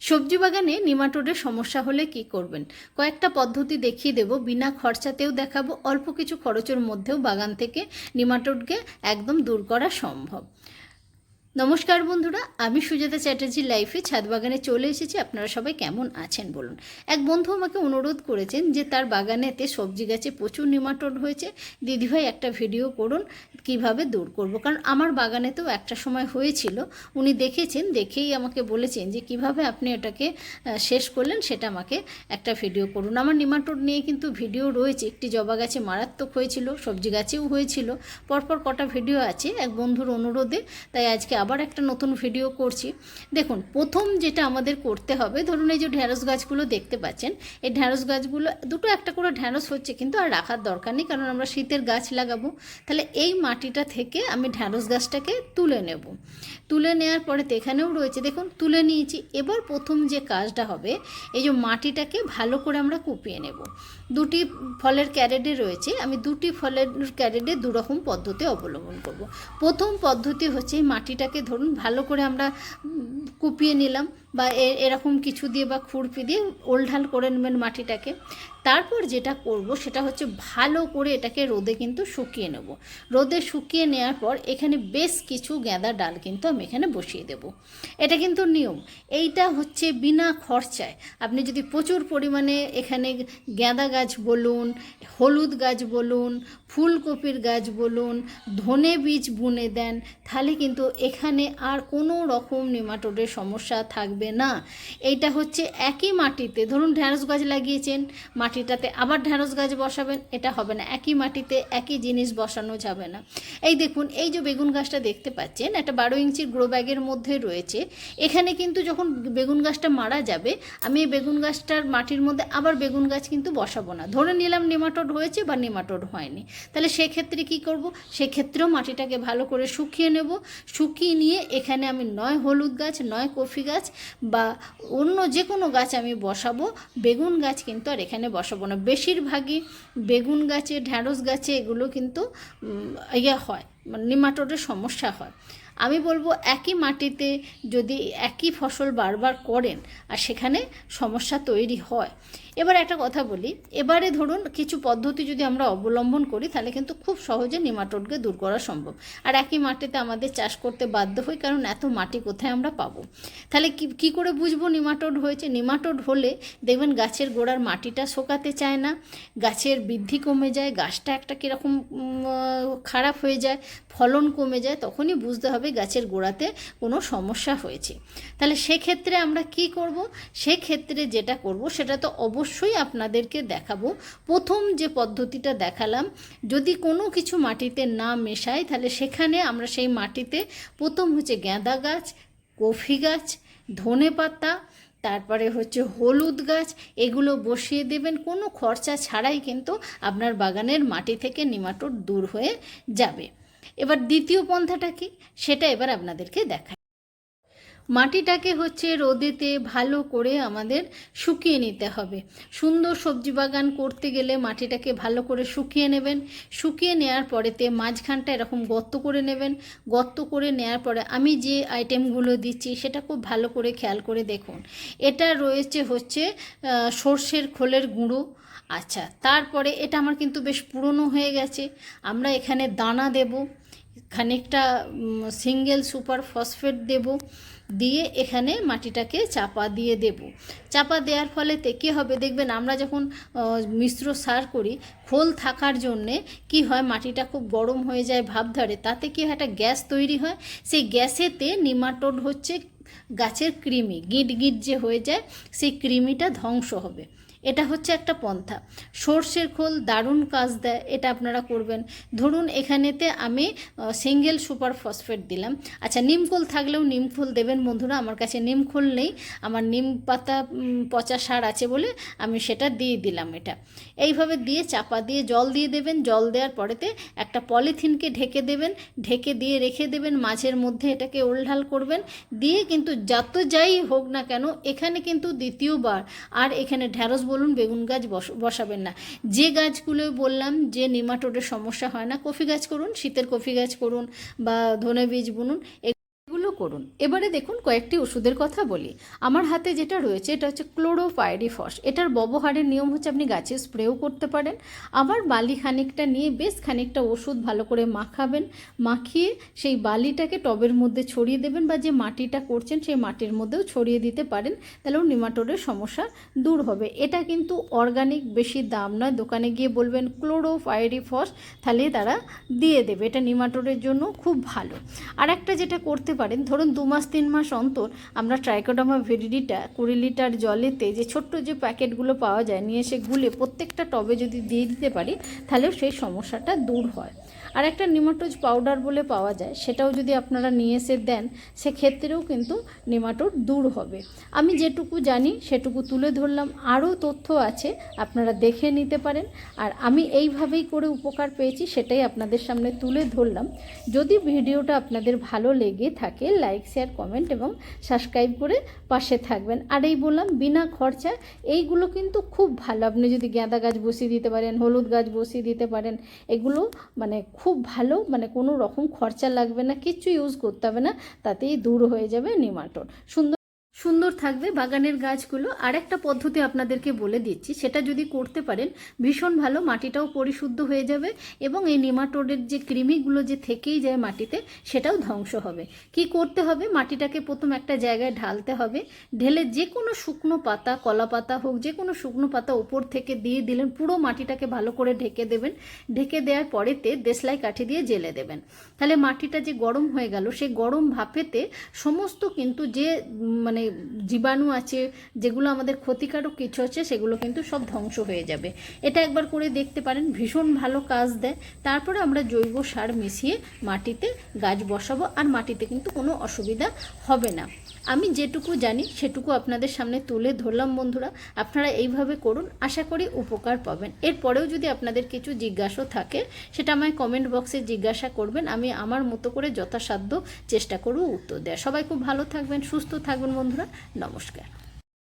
সবজি বাগানে নিমাটোডের সমস্যা হলে কি করবেন? কয়েকটা পদ্ধতি দেখিয়ে দেব। বিনা খরচাতেও দেখাবো। অল্প কিছু খরচের মধ্যেও বাগান থেকে নিমাটোডকে একদম দূর করা সম্ভব। নমস্কার বন্ধুরা, আমি সুজাতা চ্যাটার্জি লাইফে ছাদ বাগানে চলে এসেছি। আপনারা সবাই কেমন আছেন বলুন? এক বন্ধু আমাকে অনুরোধ করেছেন যে তার বাগানেতে সবজি গাছে প্রচুর নিমাটোড হয়েছে। দিদিভাই একটা ভিডিও করুন, কীভাবে দূর করব? কারণ আমার বাগানেতেও একটা সময় হয়েছিল, উনি দেখেছেন, দেখেই আমাকে বলেছেন যে কীভাবে আপনি এটাকে শেষ করলেন, সেটা আমাকে একটা ভিডিও করুন। আমার নিমাটোড নিয়ে কিন্তু ভিডিও রয়েছে। একটি জবা গাছে মারাত্মক হয়েছিল, সবজি গাছেও হয়েছিল। পরপর কটা ভিডিও আছে এক বন্ধুর অনুরোধে, তাই আজকে আবার একটা নতুন ভিডিও করছি। দেখুন, প্রথম যেটা আমাদের করতে হবে, ধরুন এই যে ঢ্যাঁড়স গাছগুলো দেখতে পাচ্ছেন, এই ঢ্যাঁড়স গাছগুলো, দুটো একটা করে ঢ্যাঁড়স হচ্ছে কিন্তু আর রাখার দরকার নেই, কারণ আমরা শীতের গাছ লাগাবো। তাহলে এই মাটিটা থেকে আমি ঢ্যাঁড়স গাছটাকে তুলে নেব। তুলে নেওয়ার পরে তো এখানেও রয়েছে, দেখুন, তুলে নিয়েছি। এবার প্রথম যে কাজটা হবে, এই যে মাটিটাকে ভালো করে আমরা কুপিয়ে নেব। দুটি ফলের ক্যারেটে রয়েছে আমি দুটি ফলের ক্যারেটে দুরকম পদ্ধতি অবলম্বন করব। প্রথম পদ্ধতি হচ্ছে মাটিটাকে ধরুন, ভালো করে আমরা কুপিয়ে নিলাম বা এরকম কিছু দিয়ে বা খুরপি দিয়ে ওলঢাল করে নেবেন মাটিটাকে। তারপর যেটা করব সেটা হচ্ছে ভালো করে এটাকে রোদে কিন্তু শুকিয়ে নেব। রোদে শুকিয়ে নেওয়ার পর এখানে বেশ কিছু গাঁদা ডাল কিন্তু আমি এখানে বসিয়ে দেব। এটা কিন্তু নিয়ম। এইটা হচ্ছে বিনা খরচায়। আপনি যদি প্রচুর পরিমাণে এখানে গাঁদা গাছ বলুন, হলুদ গাছ বলুন, ফুলকপির গাছ বলুন, ধনে বীজ বুনে দেন, তাহলে কিন্তু এখানে আর কোনো রকম নেমাটোডের সমস্যা থাকবে না। এইটা হচ্ছে একই মাটিতে, ধরুন ঢ্যাঁড়স গাছ লাগিয়েছেন, মাটিটাতে আবার ঢ্যাঁড়স গাছ বসাবেন, এটা হবে না। একই মাটিতে একই জিনিস বসানো যাবে না। এই দেখুন, এই যে বেগুন গাছটা দেখতে পাচ্ছেন, একটা বারো ইঞ্চির গ্রো ব্যাগের মধ্যে রয়েছে। এখানে কিন্তু যখন বেগুন গাছটা মারা যাবে, আমি এই বেগুন গাছটার মাটির মধ্যে আবার বেগুন গাছ কিন্তু বসাবো না। ধরে নিলাম নেমাটোড হয়েছে বা নেমাটোড হয়নি। তাহলে সেক্ষেত্রে কি করব? সেক্ষেত্রেও মাটিটাকে ভালো করে শুকিয়ে নেব। শুকিয়ে নিয়ে এখানে আমি নয় হলুদ গাছ, নয় কফি গাছ বা অন্য যে কোনো গাছ আমি বসাবো, বেগুন গাছ কিন্তু আর এখানে বসাবো না। বেশিরভাগই বেগুন গাছে, ঢ্যাঁড়স গাছে এগুলো কিন্তু ইয়ে হয় মানে নিমাটোডের সমস্যা হয়। আমি বলব একই মাটিতে যদি একই ফসল বারবার করেন আর সেখানে সমস্যা তৈরি হয়। এবার একটা কথা বলি, এবারে ধরুন কিছু পদ্ধতি যদি আমরা অবলম্বন করি, তাহলে কিন্তু খুব সহজে নিমাটোডকে দূর করা সম্ভব। আর একই মাটিতে আমাদের চাষ করতে বাধ্য হই, কারণ এত মাটি কোথায় আমরা পাবো? তাহলে কি, কী করে বুঝব নিমাটোড হয়েছে? নিমাটোড হলে দেখবেন গাছের গোড়ার মাটিটা শোকাতে চায় না, গাছের বৃদ্ধি কমে যায়, গাছটা একটা কীরকম খারাপ হয়ে যায়, ফলন কমে যায়, তখনই বুঝতে হবে গাছের গোড়াতে কোনো সমস্যা হয়েছে। তাহলে সেক্ষেত্রে আমরা কি করব? সেক্ষেত্রে যেটা করব, সেটা তো অবশ্যই আপনাদেরকে দেখাবো। প্রথম যে পদ্ধতিটা দেখালাম, যদি কোনো কিছু মাটিতে না মেশায় তাহলে সেখানে আমরা সেই মাটিতে প্রথম হচ্ছে গাঁদা গাছ, কফি গাছ, ধনে পাতা, তারপরে হচ্ছে হলুদ গাছ, এগুলো বসিয়ে দেবেন। কোনো খরচা ছাড়াই কিন্তু আপনার বাগানের মাটি থেকে নিমাটোড দূর হয়ে যাবে। এবার দ্বিতীয় পন্থাটা কি? সেটা এবার আপনাদেরকে দেখাই। মাটিটাকে হচ্ছে রোদেতে ভালো করে আমাদের শুকিয়ে নিতে হবে। সুন্দর সবজি বাগান করতে গেলে মাটিটাকে ভালো করে শুকিয়ে নেবেন। শুকিয়ে নেওয়ার পরেতে মাঝখানটা এরকম গর্ত করে নেবেন। গর্ত করে নেওয়ার পরে আমি যে আইটেমগুলো দিচ্ছি সেটা খুব ভালো করে খেয়াল করে দেখুন। এটা রয়েছে হচ্ছে সর্ষের খোলের গুঁড়ো আচ্ছা তারপরে এটা আমার কিন্তু বেশ পুরনো হয়ে গেছে। আমরা এখানে দানা দেব, খানিকটা সিঙ্গেল সুপার ফসফেট দেব, দিয়ে এখানে মাটিটাকে চাপা দিয়ে দেব। চাপা দেওয়ার ফলে কী হবে দেখবেন, আমরা যখন মিশ্র সার করি, খোল থাকার জন্যে কি হয়, মাটিটা খুব গরম হয়ে যায় ভাব ধরে তাতে কি হয়, একটা গ্যাস তৈরি হয়। সেই গ্যাসেতে নিমাটোড হচ্ছে গাছের কৃমি, গিট গিট যে হয়ে যায়, সেই কৃমিটা ধ্বংস হবে। এটা হচ্ছে একটা পন্থা। সর্ষের খোল দারুণ কাজ দেয়, এটা আপনারা করবেন। ধরুন এখানেতে আমি সিঙ্গেল সুপার ফসফেট দিলাম। আচ্ছা নিমখোল থাকলেও নিমখোল দেবেন বন্ধুরা, আমার কাছে নিমখোল নেই। আমার নিম পাতা পচা সার আছে বলে আমি সেটা দিয়ে দিলাম এটা। এইভাবে দিয়ে চাপা দিয়ে জল দিয়ে দেবেন। জল দেওয়ার পরেতে একটা পলিথিনকে ঢেকে দেবেন। ঢেকে দিয়ে রেখে দেবেন। মাঝের মধ্যে এটাকে ওলঢাল করবেন। দিয়ে কিন্তু যত যাই হোক না কেন, এখানে কিন্তু দ্বিতীয়বার আর এখানে ঢ্যাঁড়স বলুন, বেগুন গাছ বস- বসাবেন না। যে গাছগুলো বললাম, যে নিমাটোডের সমস্যা হয় না, কফি গাছ করুন, শীতের কফি গাছ করুন বা ধনে বীজ বুনুন করুন। এবারে দেখুন কয়েকটি ওষুধের কথা বলি। আমার হাতে যেটা রয়েছে, এটা হচ্ছে ক্লোরোপাইরিফস এটার ব্যবহারের নিয়ম হচ্ছে আপনি গাছে স্প্রেও করতে পারেন। আবার বালি খানিকটা নিয়ে বেশ খানিকটা ওষুধ ভালো করে মাখাবেন। মাখিয়ে সেই বালিটাকে টবের মধ্যে ছড়িয়ে দেবেন বা যে মাটিটা করছেন, সেই মাটির মধ্যেও ছড়িয়ে দিতে পারেন। তাহলেও নিমাটোডের সমস্যা দূর হবে। এটা কিন্তু অর্গানিক বেশি দাম নয়। দোকানে গিয়ে বলবেন ক্লোরোপাইরিফস তাহলে তারা দিয়ে দেবে। এটা নিমাটোডের জন্য খুব ভালো। আর একটা যেটা করতে পারেন ধরুন দু মাস, তিন মাস অন্তর আমরা ট্রাইকোডামা ভেরিডিটা কুড়ি লিটার জলেতে যে ছোট্ট যে প্যাকেটগুলো পাওয়া যায়, নিয়ে এসে গুলে প্রত্যেকটা টবে যদি দিয়ে দিতে পারি তাহলেও সেই সমস্যাটা দূর হয়। আর একটা নিমাটোজ পাউডার বলে পাওয়া যায়, সেটাও যদি আপনারা নিয়ে এসে দেন, সেক্ষেত্রেও কিন্তু নিমাটোড দূর হবে। আমি যেটুকু জানি, সেটুকু তুলে ধরলাম। আরও তথ্য আছে, আপনারা দেখে নিতে পারেন। আর আমি এইভাবেই করে উপকার পেয়েছি, সেটাই আপনাদের সামনে তুলে ধরলাম। যদি ভিডিওটা আপনাদের ভালো লেগে থাকে, লাইক, শেয়ার, কমেন্ট এবং সাবস্ক্রাইব করে পাশে থাকবেন। আর এই বললাম, বিনা খরচা, এইগুলো কিন্তু খুব ভালো। আপনি যদি গাঁদা গাছ বসিয়ে দিতে পারেন, হলুদ গাছ বসিয়ে দিতে পারেন, এগুলো মানে খুব ভালো মানে কোনো রকম খরচা লাগবে না, কিচ্ছু ইউজ করতে হবে না, তাতেই দূর হয়ে যাবে নিমাটোড সুন্দর সুন্দর থাকবে। বাগানের গাছগুলো আর একটা পদ্ধতি আপনাদেরকে বলে দিচ্ছি, সেটা যদি করতে পারেন, ভীষণ ভালো, মাটিটাও পরিশুদ্ধ হয়ে যাবে এবং এই নিমাটোডের যে কৃমিগুলো যে থেকেই যায় মাটিতে, সেটাও ধ্বংস হবে। কি করতে হবে? মাটিটাকে প্রথম একটা জায়গায় ঢালতে হবে। ঢেলে যে কোনো শুকনো পাতা, কলা পাতা হোক, যে কোনো শুকনো পাতা উপর থেকে দিয়ে দিলেন, পুরো মাটিটাকে ভালো করে ঢেকে দেবেন। ঢেকে দেওয়ার পরেতে দেশলাই কাঠি দিয়ে জেলে দেবেন। তাহলে মাটিটা যে গরম হয়ে গেল, সেই গরম ভাপেতে সমস্ত কিন্তু যে মানে জীবাণু আছে, যেগুলো আমাদের ক্ষতিকারক কিছু আছে, সেগুলো কিন্তু সব ধ্বংস হয়ে যাবে। এটা একবার করে দেখতে পারেন, ভীষণ ভালো কাজ দেয়। তারপরে আমরা জৈব সার মিশিয়ে মাটিতে গাছ বসাবো, আর মাটিতে কিন্তু কোনো অসুবিধা হবে না। আমি যেটুকু জানি, সেটুকু আপনাদের সামনে তুলে ধরলাম বন্ধুরা। আপনারা এইভাবে করুন, আশা করি উপকার পাবেন। এরপরেও যদি আপনাদের কিছু জিজ্ঞাসা থাকে, সেটা আমায় কমেন্ট বক্সে জিজ্ঞাসা করবেন। আমি আমার মতো করে যথাসাধ্য চেষ্টা করব উত্তর দেওয়া সবাই খুব ভালো থাকবেন, সুস্থ থাকবেন বন্ধুরা। নমস্কার।